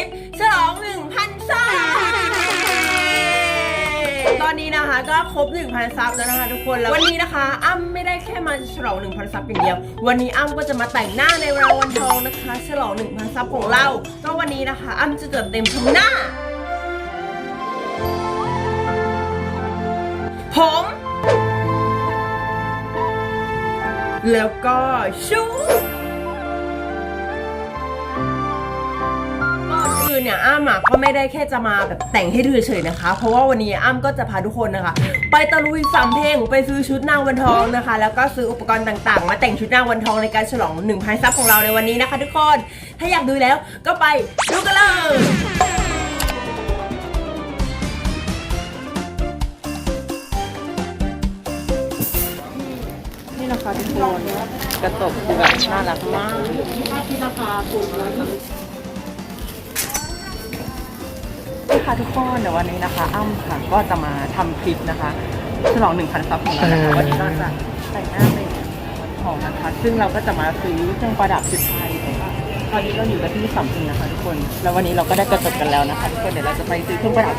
ลิปฉลอง1,000ซับตอนนี้นะคะก็ครบ 1,000 ซับแล้วนะคะทุกคนแล้ววันนี้นะคะ อ้ำไม่ได้แค่มาฉลอง 1,000 ซับอย่างเดียว วันนี้อ้ำก็จะมาแต่งหน้าในวันวันทองนะคะ ฉลอง 1,000 ซับของเราก็วันนี้นะคะ อ้ำจะจัดเต็มทั้งหน้า ผมแล้วก็ชุด เนี่ยอ้ำอะก็ไม่ได้แค่จะมาแบบแต่งให้ดูเฉยๆนะคะ เพราะว่าวันนี้อ้ำก็จะพาทุกคนนะคะ ไปตะลุยสำเพ็งไปซื้อชุดนางวันทองนะคะ แล้วก็ซื้ออุปกรณ์ต่างๆ มาแต่งชุดนางวันทองในการฉลอง1,000ซับของเราในวันนี้นะคะ ทุกคนถ้าอยากดูแล้วก็ไปดูกันเลยนี่นะคะทุกคนกระตกคือแบบน่ารักมากที่ราคาคุณ นี่ค่ะทุกคนเดี๋ยววันนี้นะคะ อ้ำค่ะก็จะมาทำคลิปนะคะฉลอง1,000ซับของเรานะคะวันนี้เราจะแต่งหน้าเป็นของนะคะ ซึ่งเราก็จะมาซื้อเครื่องประดับชุดไทยนะคะตอนนี้เราอยู่กันที่สัมพันธ์นะคะทุกคน แล้ววันนี้เราก็ได้กระจกกันแล้วนะคะทุกคนเดี๋ยวเราจะไปซื้อเครื่องประดับ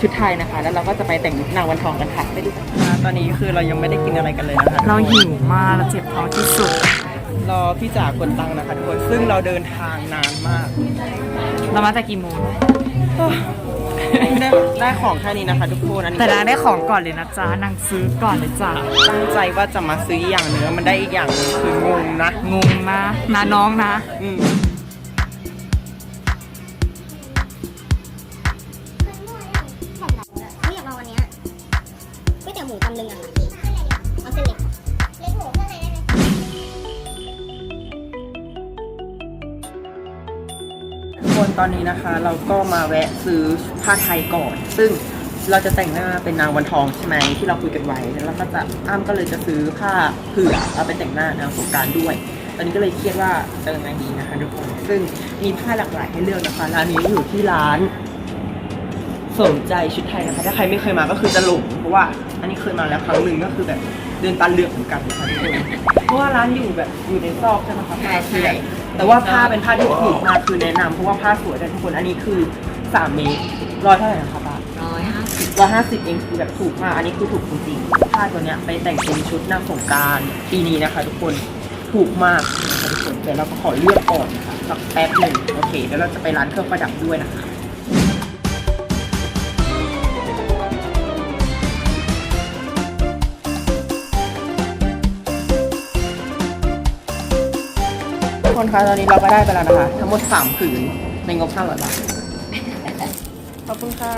ชุดไทยนะคะ แล้วเราก็จะไปแต่งนางวันทองกันค่ะไปดูกันตอนนี้คือเรายังไม่ได้กินอะไรกันเลยนะคะ เราหิวมากเราเจ็บท้องที่สุด รอพี่จ๋ากดตังค์นะคะทุกคน ซึ่งเราเดินทางนานมาก เรามาแต่กี่โมงได้ได้ของแค่นี้นะคะทุกคนอันนี้แต่นางได้ของก่อนเลยนะจ๊ะนางซื้อก่อนเลยจ้ะตั้งใจว่าจะมาซื้ออย่างเนื้อมันได้อีกอย่างหนึงคืองงนะงงนะนะน้องนะ อืมเขาอยากลองอันเนี้ยก๋วยเตี๋ยวหมูตำลึงอะค่ะ คนตอนนี้นะคะ เราก็มาแวะซื้อผ้าไทยก่อน ซึ่งเราจะแต่งหน้าเป็นนางวันทองใช่ไหมที่เราคุยกันไว้แล้วเราก็จะอ้ำก็เลยจะซื้อผ้าเผื่อเอาไปแต่งหน้านางสงการด้วย ตอนนี้ก็เลยเครียดว่าจะยังไงดีนะคะทุกคนซึ่งมีผ้าหลากหลายให้เลือกนะคะร้านนี้อยู่ที่ร้านสนใจชุดไทยนะคะ ถ้าใครไม่เคยมาก็คือจะหลงเพราะว่า อันนี้เคยมาแล้วครั้งหนึ่งก็คือแบบเดินตาเลือกเหมือนกันนะคะทุกคนเพราะว่าร้านอยู่แบบอยู่ในซอกใช่ไหมคะผ้าคือ แบบแต่ว่าผ้าเป็นผ้าที่ถูกมากคือแนะนำเพราะว่าผ้าสวยด้วยทุกคนอันนี้คือสามเมตรร้อยเท่าไหร่นะคะป้าร้อยห้าสิบร้อยห้าสิบเองคือแบบถูกมากอันนี้คือถูกจริงๆผ้าตัวเนี้ยไปแต่งเป็นชุดนางสงกรารปีนี้นะคะ ทุกคนถูกมากนะคะทุกคนเดี๋ยวเราก็ขอเลือกก่อนนะคะสักแป๊บหนึ่งโอเคเดี๋ยวเราจะไปร้านเครื่องประดับด้วยนะคะ คนคะตอนนี้เราก็ได้ไปแล้วนะคะ ทั้งหมด3ผืนในงบ500บาทขอบคุณค่ะ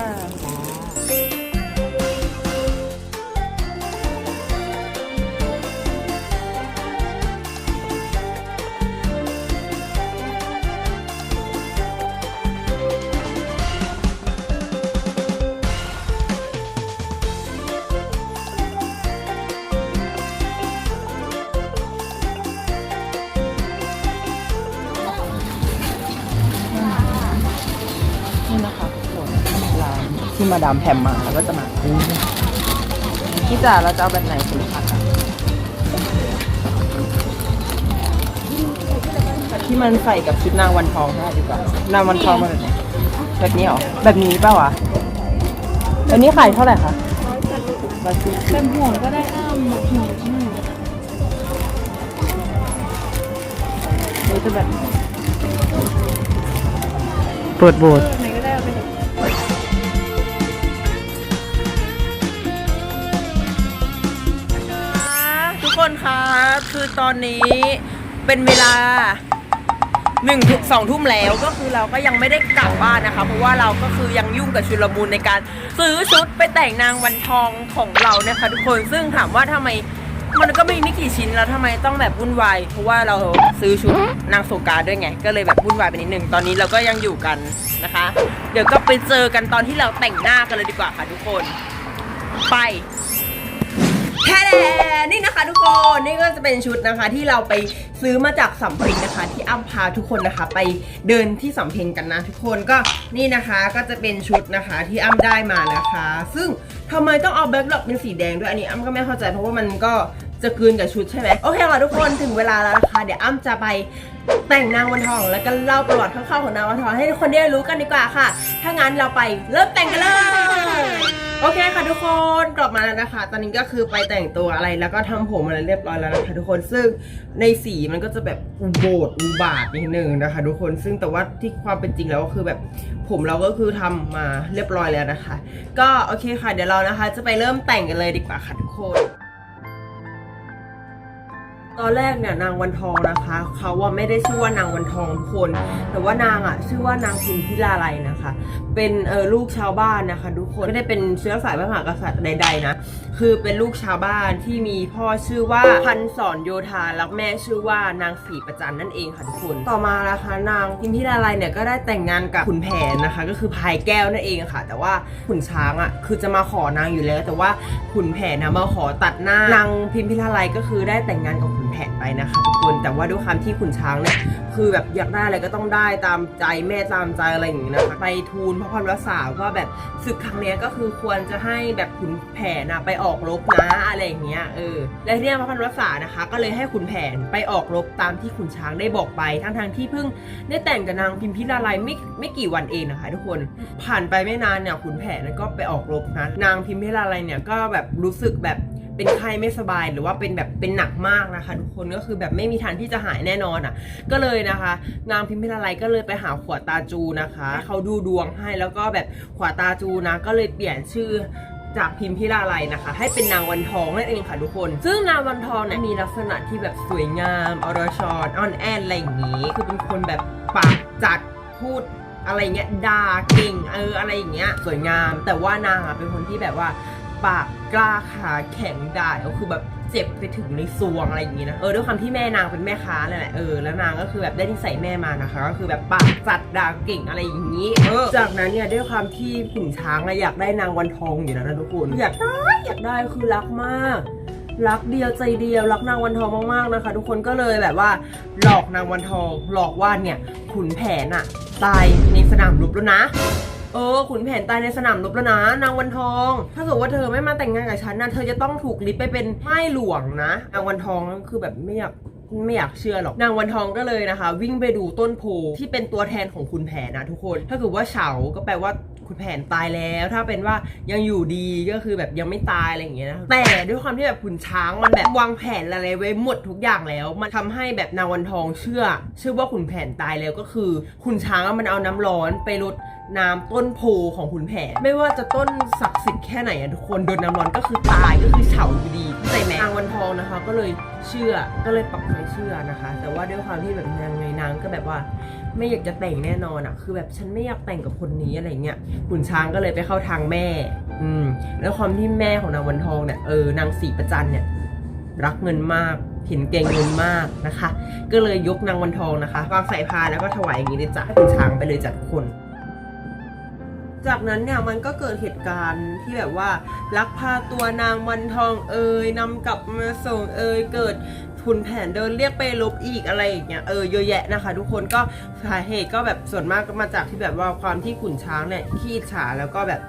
มาดามแพมมาแล้วก็จะมาพี่จ๋าเราจะเอาแบบไหนคุณลูกค้าคะที่มันใส่กับชุดนางวันทองได้ดีกว่านางวันทองมาแบบไหนแบบนี้เหรอแบบนี้เปล่าวะแบบนี้ขายเท่าไหร่คะร้อยสี่สิบเป็นห่วงก็ได้อ้ามหมดห่วงหรือจะแบบเปิดโบสไตอนนี้เป็นเวลาหนึ่งถึงสองทุ่มแล้วก็คือเราก็ยังไม่ได้กลับบ้านนะคะ เพราะว่าเราก็คือยังยุ่งกับชุลมุนในการ ซื้อชุดไปแต่งนางวันทองของเรานะคะทุกคนซึ่งถามว่าทำไมมันก็ไม่ไม่กี่ชิ้นแล้วทำไมต้องแบบวุ่นวายเพราะว่าเราซื้อชุดนางสงกาด้วยไง ก็เลยแบบวุ่นวายไปนิดนึงตอนนี้เราก็ยังอยู่กันนะคะ เดี๋ยวก็ไปเจอกันตอนที่เราแต่งหน้ากันเลยดีกว่าค่ะทุกคน ไป แท้นี่นะคะทุกคนนี่ก็จะเป็นชุดนะคะที่เราไปซื้อมาจากสำเพ็งนะคะ ที่อ้ำพาทุกคนนะคะ ไปเดินที่สำเพ็งกันนะ ทุกคนก็นี่นะคะก็จะเป็นชุดนะคะที่อ้ำได้มานะคะ ซึ่งทำไมต้องเอาแบ็คดรอปเป็นสีแดงด้วยอันนี้อ้ำก็ไม่เข้าใจเพราะว่ามันก็ จะกลืนกับชุดใช่ไหมโอเคค่ะทุกคนถึงเวลาแล้วนะคะเดี๋ยวอ้ำจะไปแต่งนางวันทอง แล้วก็เล่าประวัติคร่าวๆของนางวันทองให้ทุกคนได้รู้กันดีกว่าค่ะ ถ้างั้นเราไปเริ่มแต่งกันเลยโอเคค่ะทุกคนกลับมาแล้วนะคะ ตอนนี้ก็คือไปแต่งตัวอะไรแล้วก็ทำผมอะไรเรียบร้อยแล้วนะคะทุกคนซึ่งในสีมันก็จะแบบอุโบดอุบาทนิดนึงนะคะ ทุกคนซึ่งแต่ว่าที่ความเป็นจริงแล้วก็คือแบบผมเราก็คือทำมาเรียบร้อยแล้วนะคะ ก็โอเคค่ะเดี๋ยวเรานะคะ จะไปเริ่มแต่งกันเลยดีกว่าค่ะทุกคน ตอนแรกเนี่ยนางวันทองนะคะเขาว่าไม่ได้ชื่อว่านางวันทองคน แต่ว่านางอะชื่อว่านางพิมพิลาไลนะคะ เป็นเออลูกชาวบ้านนะคะ ทุกคนไม่ได้เป็นเชื้อสายพระมหากษัตริย์ใด ๆ นะ คือเป็นลูกชาวบ้านที่มีพ่อชื่อว่าพันสอนโยธาแล้วแม่ชื่อว่านางศรีประจันนั่นเองค่ะทุกคนต่อมานะคะนางพิมพิลาไลเนี่ยก็ได้แต่งงานกับขุนแผนนะคะ ก็คือพายแก้วนั่นเองค่ะ แต่ว่าขุนช้างอะคือจะมาขอนางอยู่แล้ว แต่ว่าขุนแผนนะมาขอตัดหน้านางพิมพิลาไลก็คือได้แต่งงานกับขุนแผนไปนะคะทุกคนแต่ว่าด้วยความที่ขุนช้างเนี่ยคือแบบอยากได้อะไรก็ต้องได้ตามใจแม่ตามใจอะไรอย่างงี้นะคะไปทูลพระพันวษาว่าแบบศึกครั้งนี้ก็คือควรจะให้แบบขุนแผนนะไปออกรบนะอะไรอย่างเงี้ยเออและที่เนี่ยพระพันวษานะคะ ก็เลยให้ขุนแผนไปออกรบตามที่ขุนช้างได้บอกไปทั้งทางที่เพิ่งได้แต่งกับนางพิมพิลาไลไม่ไม่กี่วันเองนะคะ ทุกคนผ่านไปไม่นานเนี่ยขุนแผนก็ไปออกรบนะนางพิมพิลาไลเนี่ยก็แบบรู้สึกแบบ เป็นไข้ไม่สบายหรือว่าเป็นแบบเป็นหนักมากนะคะ ทุกคนก็คือแบบไม่มีทางที่จะหายแน่นอนอะ ก็เลยนะคะ นางพิมพิลาไลก็เลยไปหาขวตาจูนะคะให้เขาดูดวงให้แล้วก็แบบขวตาจูนะ ก็เลยเปลี่ยนชื่อจากพิมพิลาไลนะคะ ให้เป็นนางวันทองนั่นเองค่ะทุกคน ซึ่งนางวันทองเนี่ยมีลักษณะที่แบบสวยงามอรชรอ่อนแอนอะไรอย่างนี้ คือเป็นคนแบบปากจัดพูดอะไรเงี้ยด่าเก่งเอออะไรอย่างเงี้ยสวยงาม แต่ว่านางอะเป็นคนที่แบบว่าปาก กล้าขาแข็งได่าก็คือแบบเจ็บไปถึงในซวงอะไรอย่างงี้นะเออด้วยความที่แม่นางเป็นแม่ค้าแหละเออแล้วนางก็คือแบบได้นิสัยแม่มานะคะ ก็คือแบบปากจัดด่าเก่งอะไรอย่างงี้เออจากนั้นเนี่ยด้วยความที่ขุนช้างอะอยากได้นางวันทองอยู่แล้วนะทุกคนอยากได้อยากได้คือรักมากรักเดียวใจเดียวรักนางวันทองมากๆนะคะ ทุกคนก็เลยแบบว่า หลอกนางวันทองหลอกว่าเนี่ยขุนแผนอะตายในสนามรบแล้วนะ เออขุนแผนตายในสนามรบแล้วนะ นางวันทอง ถ้าเกิดว่าเธอไม่มาแต่งงานกับฉันนะเธอจะต้องถูกลิฟไปเป็นไม้หลวงนะ นางวันทองคือแบบไม่อยากไม่อยากเชื่อหรอก นางวันทองก็เลยนะคะ วิ่งไปดูต้นโพที่เป็นตัวแทนของขุนแผนนะทุกคน ถ้าเกิดว่าเฉาก็แปลว่า ขุนแผนตายแล้ว ถ้าเป็นว่ายังอยู่ดีก็คือแบบยังไม่ตายอะไรอย่างเงี้ยนะแต่ด้วยความที่แบบขุนช้างมันแบบวางแผนอะไรไว้หมดทุกอย่างแล้ว มันทำให้แบบนางวันทองเชื่อ เชื่อว่าขุนแผนตายแล้วก็คือขุนช้างมันเอาน้ำร้อนไปรดน้ำต้นโพของขุนแผน ไม่ว่าจะต้นศักดิ์สิทธิ์แค่ไหนอะทุกคนโดนน้ำร้อนก็คือตายก็คือเฉาอยู่ดีเข้าใจไหมนางวันทองนะคะ ก็เลยเชื่อก็เลยปักใจเชื่อนะคะ แต่ว่าด้วยความที่แบบนางไงนางก็แบบว่า ไม่อยากจะแต่งแน่นอนอะคือแบบฉันไม่อยากแต่งกับคนนี้อะไรเงี้ยขุนช้างก็เลยไปเข้าทางแม่ อืม แล้วความที่แม่ของนางวันทองเนี่ยเออนางสีประจันเนี่ยรักเงินมากเห็นเก่งเงินมากนะคะ ก็เลยยกนางวันทองนะคะวางใส่พานแล้วก็ถวายอย่างนี้เลยจ้ะขุนช้างไปเลยจัดคน จากนั้นเนี่ยมันก็เกิดเหตุการณ์ที่แบบว่าลักพาตัวนางวันทองเอ่ยนำกลับมาส่งเอ่ยเกิด ทุนแผนเดินเรียกไปลบอีกอะไรอย่างเงี้ยเออเยอะแยะนะคะ ทุกคนก็สาเหตุก็แบบส่วนมากก็มาจากที่แบบว่าความที่ขุนช้างเนี่ยขี้ฉาแล้วก็แบบ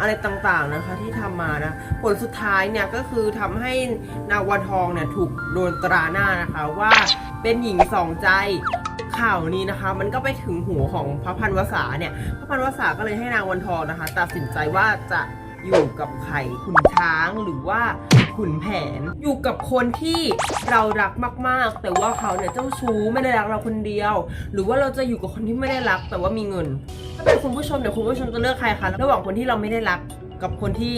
อะไรต่างๆนะคะที่ทำมานะผลสุดท้ายเนี่ยก็คือทำให้นางวันทองเนี่ยถูกโดนตราหน้านะคะว่าเป็นหญิงสองใจข่าวนี้นะคะ มันก็ไปถึงหูของพระพันวษาเนี่ยพระพันวษาก็เลยให้นางวันทองนะคะ ตัดสินใจว่าจะอยู่กับใครขุนช้างหรือว่า ขุนแผน อยู่กับคนที่เรารักมากๆ แต่ว่าเขาเนี่ยเจ้าชู้ไม่ได้รักเราคนเดียว หรือว่าเราจะอยู่กับคนที่ไม่ได้รัก แต่ว่ามีเงิน ถ้าเป็นคุณผู้ชมเดี๋ยวคุณผู้ชมจะเลือกใครคะระหว่างคนที่เราไม่ได้รักกับคนที่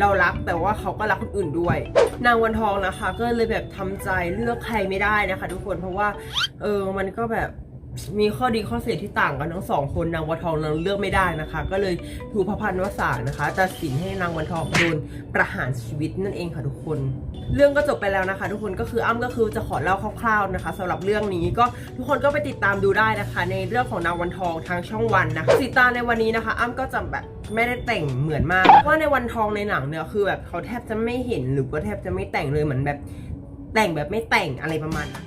เรารักแต่ว่าเขาก็รักคนอื่นด้วย นางวันทองนะคะ ก็เลยแบบทำใจเลือกใครไม่ได้นะคะ ทุกคนเพราะว่าเออมันก็แบบ มีข้อดีข้อเสียที่ต่างกันทั้งสองคนนางวันทองเราเลือกไม่ได้นะคะ ก็เลยถูกพระพันวษานะคะตัดสินให้นางวันทองโดนประหารชีวิตนั่นเองค่ะทุกคน เรื่องก็จบไปแล้วนะคะ ทุกคนก็คืออ้ำก็คือจะขอเล่าคร่าวๆนะคะสำหรับเรื่องนี้ก็ทุกคนก็ไปติดตามดูได้นะคะ ในเรื่องของนางวันทองทางช่องวันนะคะสีตาในวันนี้นะคะ อ้ำก็จะแบบไม่ได้แต่งเหมือนมากเพราะว่าในวันทองในหนังเนี่ยคือแบบเขาแทบจะไม่เห็นหรือว่าแทบจะไม่แต่งเลยเหมือนแบบแต่งแบบไม่แต่งอะไรประมาณนั้น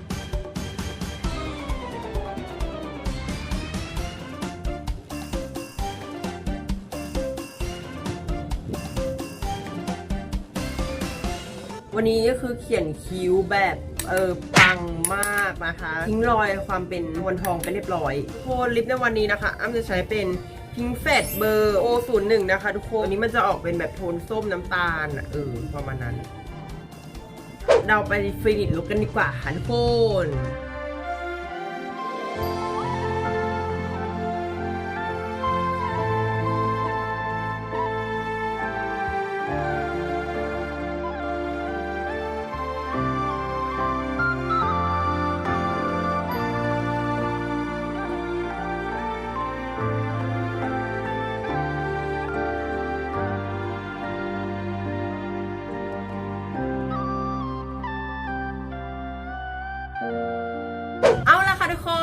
วันนี้ก็คือเขียนคิ้วแบบเออปังมากนะคะ ทิ้งรอยความเป็นวันทองไปเรียบร้อยทุกคนลิปในวันนี้นะคะ อ้ำจะใช้เป็นพิงเฟดเบอร์โอศูนย์หนึ่งนะคะทุกคนอันนี้มันจะออกเป็นแบบโทนส้มน้ำตาลอะเออประมาณนั้น เราไปฟินิชลุกกันดีกว่าค่ะทุกคน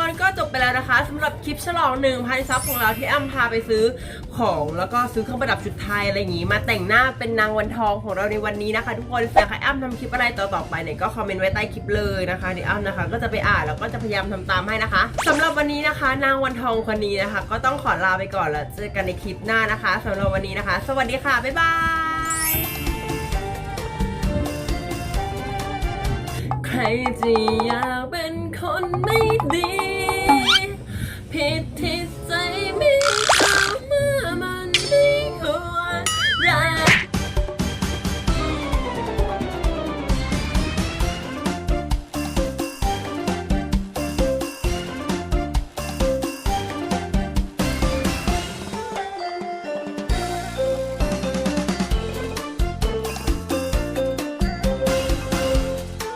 นก็จบไปแล้วนะคะสำหรับคลิปฉลองหนึ่งพันซับของเราที่อ้ำพาไปซื้อของแล้วก็ซื้อเครื่องประดับชุดไทยอะไรอย่างงี้ มาแต่งหน้าเป็นนางวันทองของเราในวันนี้นะคะ ทุกคนอยากให้อ้ำทำคลิปอะไรต่อๆไปเนี่ยก็คอมเมนต์ไว้ใต้คลิปเลยนะคะเดี๋ยวอ้ำนะคะ ก็จะไปอ่านแล้วก็จะพยายามทำตามให้นะคะสำหรับวันนี้นะคะ นางวันทองคนนี้นะคะ ก็ต้องขอลาไปก่อนแล้วเจอกันในคลิปหน้านะคะสำหรับวันนี้นะคะ สวัสดีค่ะบ๊ายบายใครจะอยากเป็นคนไม่ดี ผิดที่